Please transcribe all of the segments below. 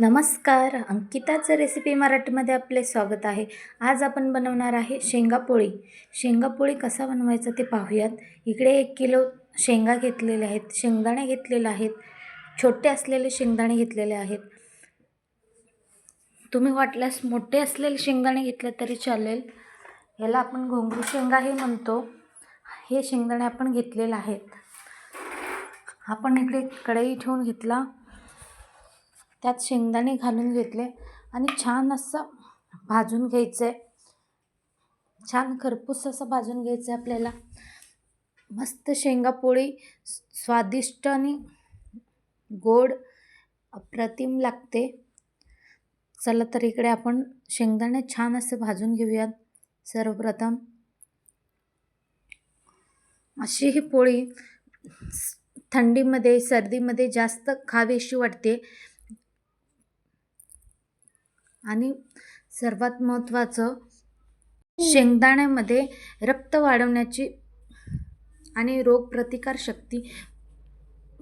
नमस्कार अंकिताचं रेसिपी मराठीमध्ये आपले स्वागत आहे. आज आपण बनवणार आहे शेंगापोळी शेंगापोळी कसा बनवायचा ते पाहूयात. इकडे एक किलो शेंगा घेतलेले आहेत शेंगदाणे घेतलेले आहेत छोटे असलेले शेंगदाणे घेतलेले आहेत. तुम्ही वाटल्यास मोठे असलेले शेंगदाणे घेतले तरी चालेल. याला आपण घोंगरू शेंगाही म्हणतो. हे शेंगदाणे आपण घेतलेले आहेत. आपण इकडे कढई ठेवून घेतला. त्यात शेंगदाणे घालून घेतले आणि छान असं भाजून घ्यायचं. आहे छान खरपूस असं भाजून घ्यायचं आहे आपल्याला. मस्त शेंगापोळी स्वादिष्ट आणि गोड अप्रतिम लागते. चला तर इकडे आपण शेंगदाणे छान असे भाजून घेऊयात. सर्वप्रथम अशी ही पोळी थंडीमध्ये सर्दीमध्ये जास्त खावीशी वाटते. आणि सर्वात महत्त्वाचं शेंगदाण्यामध्ये रक्त वाढवण्याची आणि रोगप्रतिकारशक्ती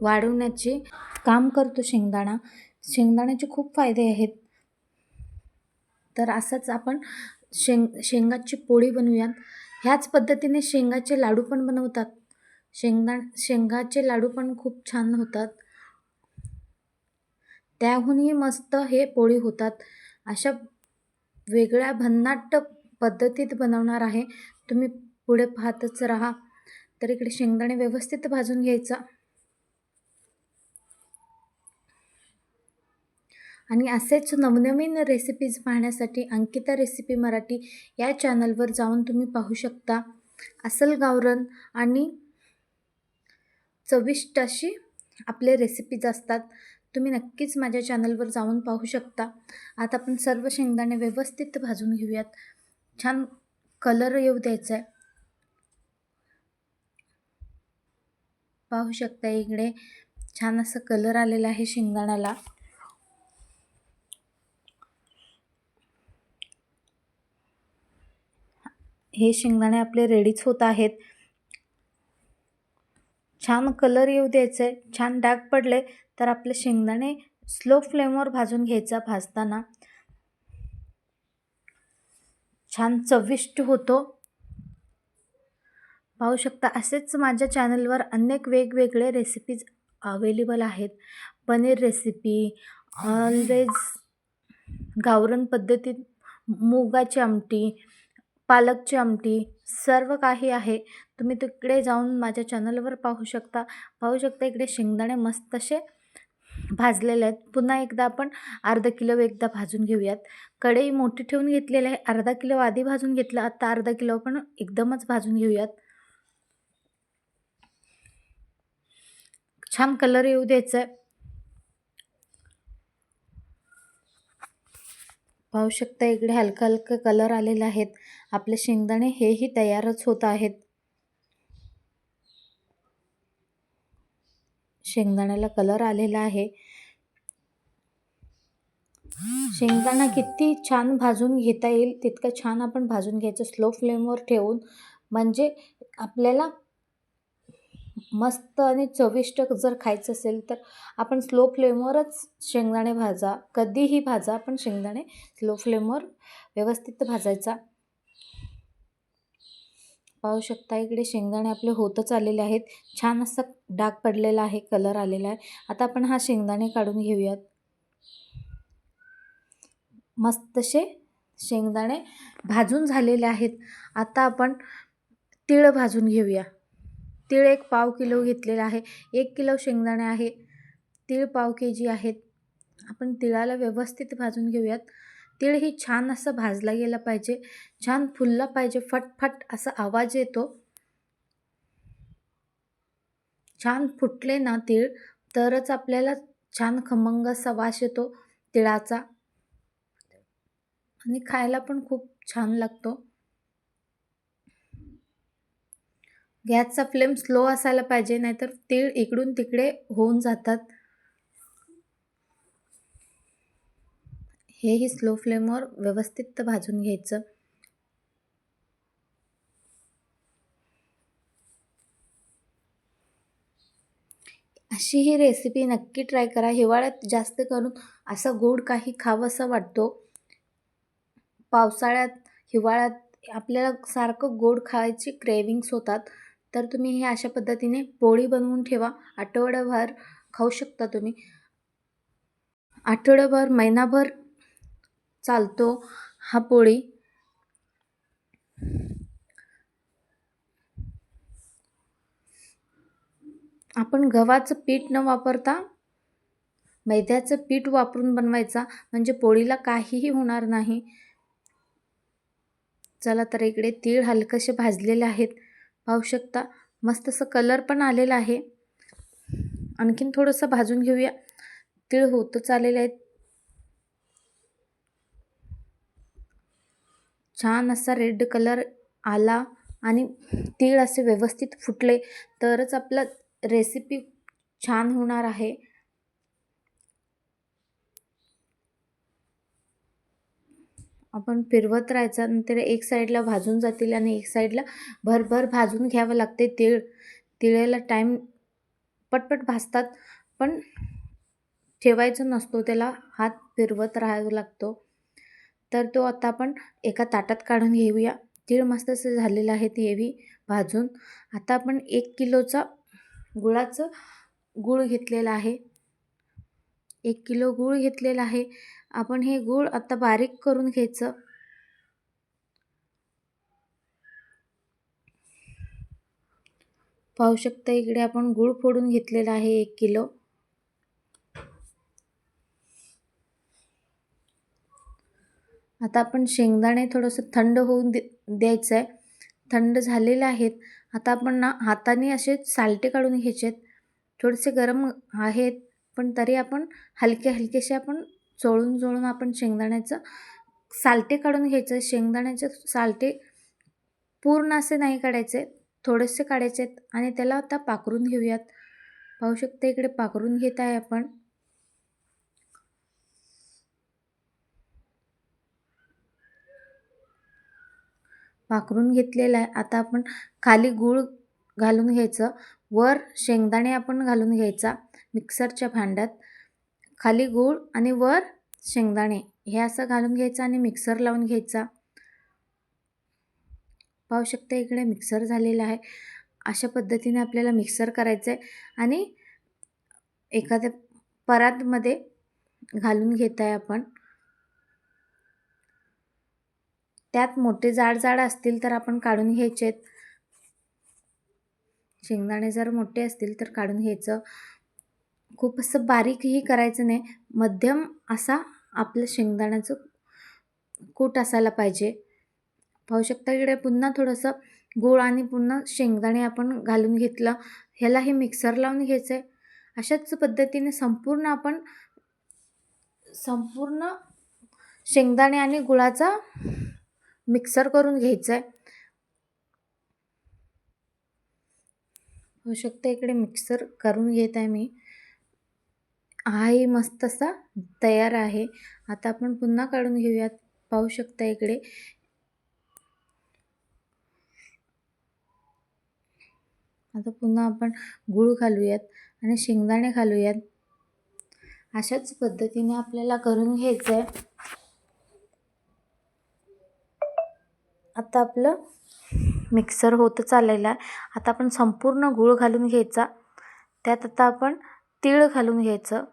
वाढवण्याचे काम करतो शेंगदाणा. शेंगदाण्याचे खूप फायदे आहेत. तर असंच आपण शेंग शेंगाची पोळी बनवूयात. ह्याच पद्धतीने शेंगाचे लाडू पण बनवतात. शेंगदा शेंगाचे लाडू पण खूप छान होतात. त्याहूनही मस्त हे पोळी होतात. अशा वेगळ्या भन्नाट पद्धतीत बनवणार आहे. तुम्ही पुढे पाहतच राहा. तर इकडे शेंगदाणे व्यवस्थित भाजून घ्यायचा. आणि असेच नवनवीन रेसिपीज पाहण्यासाठी अंकिता रेसिपी मराठी या चॅनलवर जाऊन तुम्ही पाहू शकता. असल गावरण आणि चविष्ट अशी आपले रेसिपीज असतात. तुम्ही नक्कीच माझ्या चॅनलवर जाऊन पाहू शकता. आता आपण सर्व शेंगदाणे व्यवस्थित भाजून घेऊयात. छान कलर येऊ द्यायचा आहे पाहू शकता इकडे छान असं कलर आलेला आहे शेंगदाण्याला. हे शेंगदाणे आपले रेडीच होत आहेत. छान कलर येऊ द्यायचं आहे छान डाग पडले तर आपले शेंगदाणे स्लो फ्लेमवर भाजून घ्यायचा भाजताना. छान चविष्ट होतो. पाहू शकता असेच माझ्या चॅनलवर अनेक वेगवेगळे रेसिपीज अवेलेबल आहेत. पनीर रेसिपी ऑलवेज गावरण पद्धतीत मुगाची आमटी पालकची आमटी सर्व काही आहे. तुम्ही तिकडे जाऊन माझ्या चॅनलवर पाहू शकता. पाहू शकता इकडे शेंगदाणे मस्त असे भाजलेले आहेत. पुन्हा एकदा आपण अर्धा किलो एकदा भाजून घेऊयात. कढई मोठी ठेवून घेतलेली आहे. अर्धा किलो आधी भाजून घेतलं आता अर्धा किलो आपण एकदमच भाजून घेऊयात. छान कलर येऊ द्यायचा आहे पाहू शकता इकडे हलका हलका कलर आलेले आहेत. आपले शेंगदाणे हेही तयारच होत आहेत. शेंगदाण्याला कलर आलेला आहे. शेंगदाणा किती छान भाजून घेता येईल तितकं छान आपण भाजून घ्यायचं स्लो फ्लेमवर ठेवून. म्हणजे आपल्याला मस्त आणि चविष्ट जर खायचं असेल तर आपण स्लो फ्लेमवरच शेंगदाणे भाजा. कधीही भाजा पण शेंगदाणे स्लो फ्लेमवर व्यवस्थित भाजायचा. पाहू शकता इकडे शेंगदाणे आपले होतच आलेले आहेत. छान असं डाग पडलेला आहे कलर आलेला आहे. आता आपण हा शेंगदाणे काढून घेऊयात. मस्तसे शेंगदाणे भाजून झालेले आहेत. आता आपण तिळ भाजून घेऊया. तीळ एक पाव किलो घेतलेला आहे. एक किलो शेंगदाणे आहे. तीळ पाव के जी आहेत. आपण तिळाला व्यवस्थित भाजून घेऊयात. तीळ ही छान असं भाजला गेला पाहिजे. छान फुलला पाहिजे. फटफट असा आवाज येतो. छान फुटले ना तीळ तरच आपल्याला छान खमंग असा वास येतो तिळाचा. आणि खायला पण खूप छान लागतो. गॅसचा फ्लेम स्लो असायला पाहिजे नाहीतर तीळ इकडून तिकडे होऊन जातात. हेही स्लो फ्लेमवर व्यवस्थित भाजून घ्यायचं. अशी ही रेसिपी नक्की ट्राय करा. हिवाळ्यात जास्त करून असा गोड काही खावंसा वाटतो. पावसाळ्यात हिवाळ्यात आपल्याला सारखं गोड खायची क्रेविंग्स होतात. तर तुम्ही हे अशा पद्धतीने पोळी बनवून ठेवा. आठवड्याभर खाऊ शकता तुम्ही. आठवड्याभर महिनाभर चालतो हा पोळी. आपण गव्हाचं पीठ न वापरता मैद्याचं पीठ वापरून बनवायचा. म्हणजे पोळीला काहीही होणार नाही. चला तर इकडे तीळ हलकसे भाजलेले आहेत. पाहू शकता मस्त असं कलर पण आलेला आहे. आणखीन थोडंसं भाजून घेऊया. तीळ होतच आलेले आहेत छान असा रेड कलर आला आणि तीळ असे व्यवस्थित फुटले तरच आपलं रेसिपी छान होणार आहे. आपण फिरवत राहायचं नंतर एक साईडला भाजून जातील आणि एक साईडला भरभर भाजून घ्यावं लागते तीळ. तिळेला टाईम पटपट भाजतात पण ठेवायचं नसतो त्याला हात फिरवत राहावं लागतो. तर तो आता आपण एका ताटात काढून घेऊया. तीळ मस्त असं झालेलं आहे हेवी भाजून. आता आपण एक किलोचा गुळाचं गूळ घेतलेलं आहे. एक किलो गूळ घेतलेला आहे. आपण हे गूळ आता बारीक करून घ्यायचं. पाहू शकता इकडे आपण गूळ फोडून घेतलेला आहे एक किलो. आता आपण शेंगदाणे थोडंसं थंड होऊन दे द्यायचं आहे थंड झालेले आहेत. आता आपण ना हाताने असे सालटे काढून घ्यायचे आहेत थोडेसे गरम आहेत पण तरी आपण हलके हलकेसे आपण चोळून चोळून आपण शेंगदाण्याचं सालटे काढून घ्यायचं शेंगदाण्याचे सालटे पूर्ण असे नाही काढायचे. थोडेसे काढायचे आहेत आणि त्याला आता पाखरून घेऊयात. पाहू शकता इकडे पाखरून घेत आहे आपण. भाकरून घेतलेलं आहे. आता आपण खाली गूळ घालून घ्यायचं. वर शेंगदाणे आपण घालून घ्यायचा मिक्सरच्या भांड्यात. खाली गूळ आणि वर शेंगदाणे. हे असं घालून घ्यायचं आणि मिक्सर लावून घ्यायचा. पाहू शकता इकडे मिक्सर झालेला आहे. अशा पद्धतीने आपल्याला मिक्सर करायचं आहे आणि एखाद्या परातमध्ये घालून घेत आहे आपण. त्यात मोठे जाड जाड असतील तर आपण काढून घ्यायचे आहेत शेंगदाणे जर मोठे असतील तर काढून घ्यायचं. खूप असं बारीकही करायचं नाही. मध्यम असा आपलं शेंगदाण्याचं कूट असायला पाहिजे. पाहू शकता इकडे पुन्हा थोडंसं गूळ आणि पुन्हा शेंगदाणे आपण घालून घेतलं. ह्याला हे मिक्सर लावून घ्यायचं आहे अशाच पद्धतीने संपूर्ण आपण संपूर्ण शेंगदाणे आणि गुळाचा मिक्सर करून घ्यायचं आहे होऊ शकतं इकडे मिक्सर करून घेत आहे मी. हाही मस्त असा तयार आहे. आता आपण पुन्हा काढून घेऊयात. पाहू शकता इकडे. आता पुन्हा आपण गूळ घालूयात आणि शेंगदाणे घालूयात. अशाच पद्धतीने आपल्याला करून घ्यायचं आहे आता आपलं मिक्सर होतं चाललेलं आहे आता आपण संपूर्ण गूळ घालून घ्यायचा. त्यात आता आपण तीळ घालून घ्यायचं.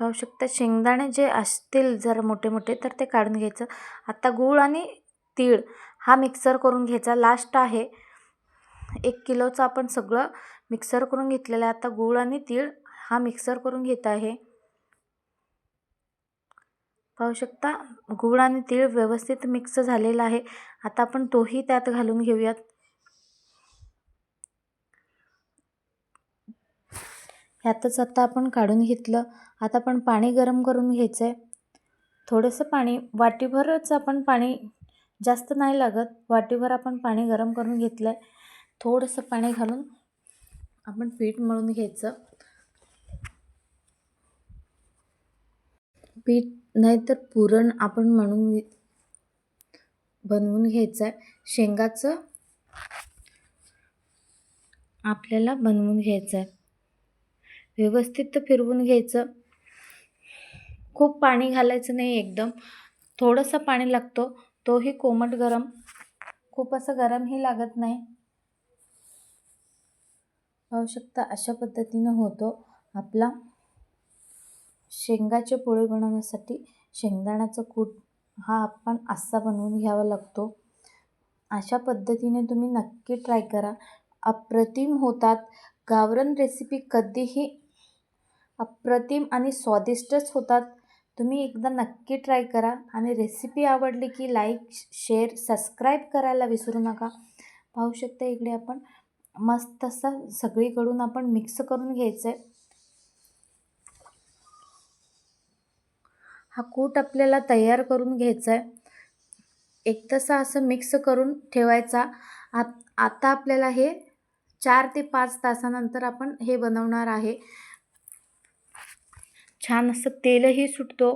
पाहू शकता शेंगदाणे जे असतील जर मोठे मोठे तर ते काढून घ्यायचं. आता गूळ आणि तीळ हा मिक्सर करून घ्यायचा. लास्ट आहे. एक किलोचं आपण सगळं मिक्सर करून घेतलेलं आहे. आता गूळ आणि तीळ हा मिक्सर करून घेत आहे. पाहू शकता गूळ आणि तीळ व्यवस्थित मिक्स झालेला आहे. आता आपण तोही त्यात घालून घेऊयात. ह्यातच आता आपण काढून घेतलं. आता आपण पाणी गरम करून घ्यायचं आहे थोडंसं पाणी वाटीभरच आपण पाणी जास्त नाही लागत. वाटीभर आपण पाणी गरम करून घेतलं आहे थोडंसं पाणी घालून आपण पीठ मळून घ्यायचं. पीठ नाहीतर पुरण आपण म्हणून बनवून घ्यायचं आहे. शेंगाचं आपल्याला बनवून घ्यायचं आहे. व्यवस्थित फिरवून घ्यायचं. खूप पाणी घालायचं नाही एकदम. थोडंसं पाणी लागतो. तोही कोमट गरम. खूप असं गरमही लागत नाही. आवश्यकता अशा पद्धतीनं होतो आपला. शेंगाचे पोळे बनवण्यासाठी शेंगदाण्याचं कूट हा आपण असा बनवून घ्यावा लागतो. अशा पद्धतीने तुम्ही नक्की ट्राय करा. अप्रतिम होतात. गावरन रेसिपी कधीही अप्रतिम आणि स्वादिष्टच होतात. तुम्ही एकदा नक्की ट्राय करा आणि रेसिपी आवडली की लाईक शेअर सबस्क्राईब करायला विसरू नका. पाहू शकता इकडे आपण मस्त असा सगळीकडून आपण मिक्स करून घ्यायचं आहे हा कूट आपल्याला तयार करून घ्यायचा आहे एक तसा असं मिक्स करून ठेवायचा. आत आता आपल्याला हे चार ते पाच तासानंतर आपण हे बनवणार आहे. छान असं तेलही सुटतो.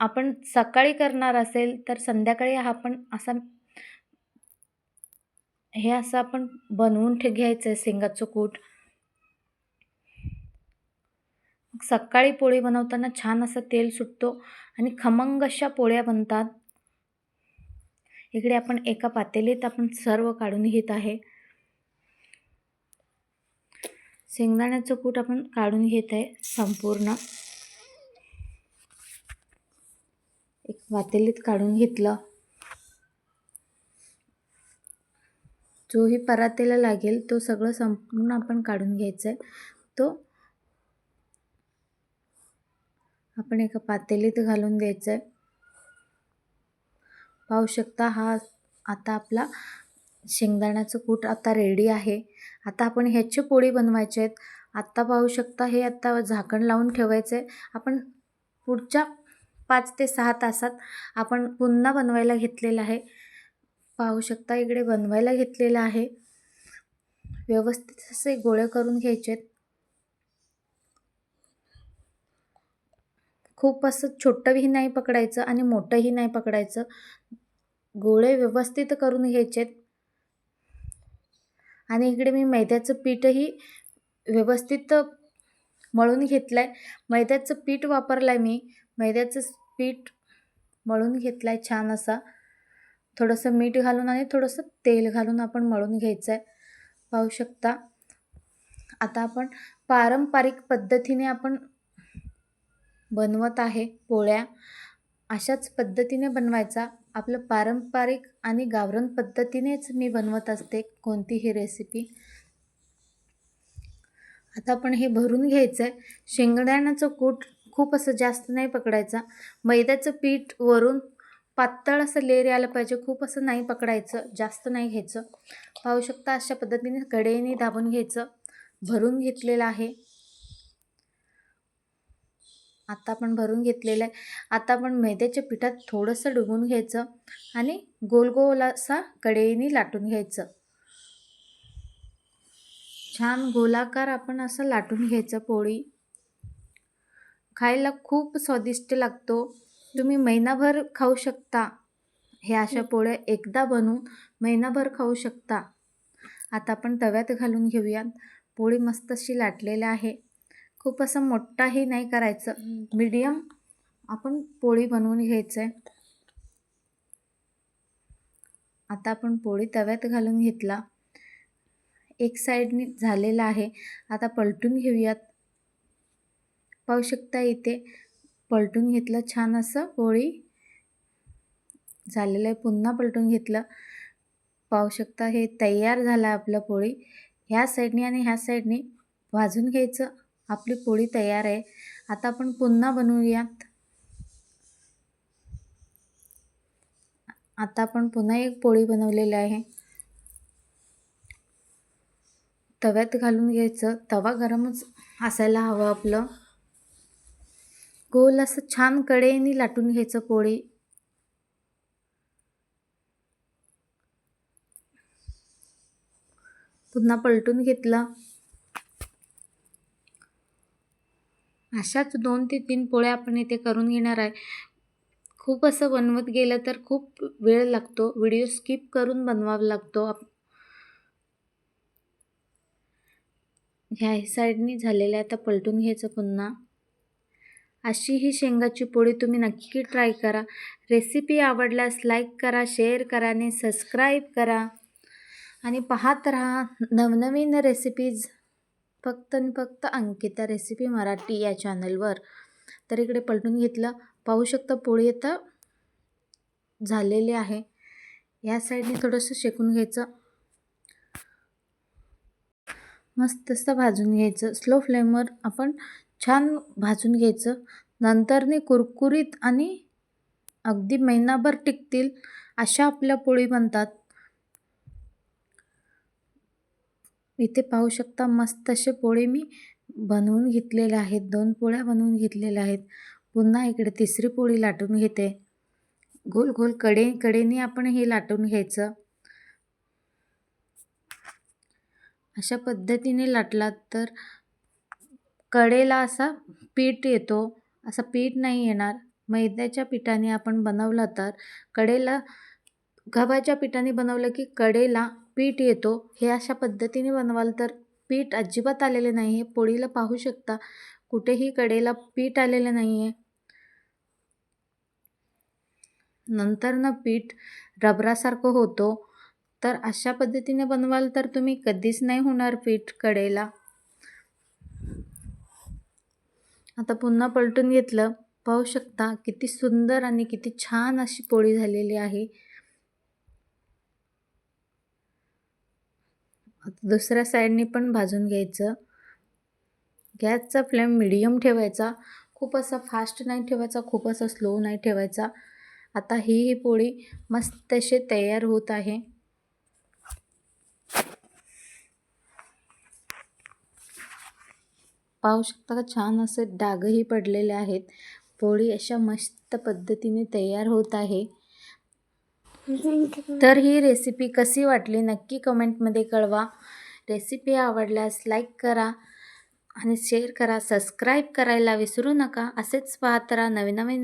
आपण सकाळी करणार असेल तर संध्याकाळी हा आपण असा हे असं आपण बनवून ठे घ्यायचं आहे शेंगाचं कूट. सकाळी पोळी बनवताना छान असं तेल सुटतो आणि खमंग अशा पोळ्या बनतात. इकडे आपण एका पातेलीत आपण सर्व काढून घेत आहे. शेंगदाण्याचं कूट आपण काढून घेत आहे संपूर्ण. एक पातेलीत काढून घेतलं. जोही परातीला लागेल तो सगळं संपूर्ण आपण काढून घ्यायचं आहे तो आपण एका पातेलीत घालून द्यायचं आहे पाहू शकता हा आता आपला शेंगदाण्याचं कूट आता रेडी आहे. आता आपण ह्याची पोळी बनवायचे आहेत. आत्ता पाहू शकता हे आत्ता झाकण लावून ठेवायचं आहे आपण पुढच्या पाच ते सहा तासात आपण पुन्हा बनवायला घेतलेलं आहे. पाहू शकता इकडे बनवायला घेतलेलं आहे. व्यवस्थित असे गोळे करून घ्यायचे आहेत खूप असं छोटंही नाही पकडायचं आणि मोठंही नाही पकडायचं. गोळे व्यवस्थित करून घ्यायचे आणि इकडे मी मैद्याचं पीठही व्यवस्थित मळून घेतलं आहे मैद्याचं पीठ वापरलं आहे मी. मैद्याचं पीठ मळून घेतलं आहे छान असा. थोडंसं मीठ घालून आणि थोडंसं तेल घालून आपण मळून घ्यायचं आहे पाहू शकता. आता आपण पारंपरिक पद्धतीने आपण बनवत आहे पोळ्या. अशाच पद्धतीने बनवायचा. आपलं पारंपरिक आणि गावरण पद्धतीनेच मी बनवत असते कोणतीही रेसिपी आता आपण हे भरून घ्यायचं आहे शेंगदाण्याचं कूट खूप असं जास्त नाही पकडायचा. मैद्याचं पीठ वरून पातळ असं लेर यायला पाहिजे. खूप असं नाही पकडायचं. जास्त नाही घ्यायचं. पाहू शकता अशा पद्धतीने कडेने दाबून घ्यायचं. भरून घेतलेलं आहे. आता आपण भरून घेतलेलं आहे. आता आपण मैद्याच्या पिठात थोडंसं डुबून घ्यायचं आणि गोल गोल असा कडेने लाटून घ्यायचं. छान गोलाकार आपण असं लाटून घ्यायचं पोळी. खायला खूप स्वादिष्ट लागतो. तुम्ही महिनाभर खाऊ शकता. हे अशा पोळ्या एकदा बनवून महिनाभर खाऊ शकता. आता आपण तव्यात घालून घेऊयात. पोळी मस्त अशी लाटलेली आहे. खूप असं मोठाही नाही करायचं. मीडियम आपण पोळी बनवून घ्यायचं आहे आता आपण पोळी तव्यात घालून घेतला. एक साईडने झालेला आहे. आता पलटून घेऊयात. पाहू शकता इथे पलटून घेतलं. छान असं पोळी झालेलं आहे. पुन्हा पलटून घेतलं. पाहू शकता हे तयार झालं आहे आपलं पोळी. ह्या साईडने आणि ह्या साईडने भाजून घ्यायचं. आपली पोळी तयार आहे. आता आपण पुन्हा बनवूयात आता आपण पुन्हा एक पोळी बनवलेली आहे. तव्यात घालून घ्यायचं. तवा गरमच असायला हवं आपलं. गोल असं छान कडेने लाटून घ्यायचं पोळी. पुन्हा पलटून घेतलं. अशाच दोन ते तीन पोळ्या आपण इथे करून घेणार आहे. खूप असं बनवत गेलं तर खूप वेळ लागतो. व्हिडिओ स्किप करून बनवावा लागतो. ह्या साईडनी झालेलं आहे. आता पलटून घ्यायचं पुन्हा. अशी ही शेंगाची पोळी तुम्ही नक्की ट्राय करा. रेसिपी आवडल्यास लाईक करा शेअर करा आणि सबस्क्राईब करा. आणि पाहत राहा नवनवीन रेसिपीज फक्त आणि फक्त अंकिता रेसिपी मराठी या चॅनलवर तर इकडे पलटून घेतलं. पाहू शकता पोळी आता झालेली आहे. या साईडने थोडंसं शेकून घ्यायचं. मस्त असं भाजून घ्यायचं. स्लो फ्लेमवर आपण छान भाजून घ्यायचं. नंतरने कुरकुरीत आणि अगदी महिनाभर टिकतील अशा आपल्या पोळी बनतात. इथे पाहू शकता मस्त असे पोळी मी बनवून घेतलेले आहेत. दोन पोळ्या बनवून घेतलेल्या आहेत. पुन्हा इकडे तिसरी पोळी लाटून घेते. गोल गोलकडे कडेने आपण हे लाटून घ्यायचं. अशा पद्धतीने लाटलात तर कडेला असा पीठ येतो. असा पीठ नाही येणार. मैद्याच्या पिठाने आपण बनवला तर कडेला गव्हाच्या पिठाने बनवलं की कडेला पीठ येतो हे अशा पद्धतीने बनवाल तर पीठ अजिबात आलेले नाही आहे पोळीला पाहू शकता कुठेही कडेला पीठ आलेलं नाही आहे नंतर ना पीठ रबरासारखं होतो. तर अशा पद्धतीने बनवाल तर तुम्ही कधीच नाही होणार पीठ कडेला. आता पुन्हा पलटून घेतलं. पाहू शकता किती सुंदर आणि किती छान अशी पोळी झालेली आहे. आता दुसऱ्या साईडने पण भाजून घ्यायचं. गॅसचा फ्लेम मिडियम ठेवायचा. खूप असा फास्ट नाही ठेवायचा खूप असा स्लो नाही ठेवायचा. आता ही ही पोळी मस्त असे तयार होत आहे. पाहू शकता का? छान असे डागही पडलेले आहेत. पोळी अशा मस्त पद्धतीने तयार होत आहे. तर ही रेसिपी कशी वाटली नक्की कमेंटमध्ये कळवा. रेसिपी आवडल्यास लाईक करा आणि शेअर करा. सबस्क्राईब करायला विसरू नका. असेच पाहत राहा नवीन नवीन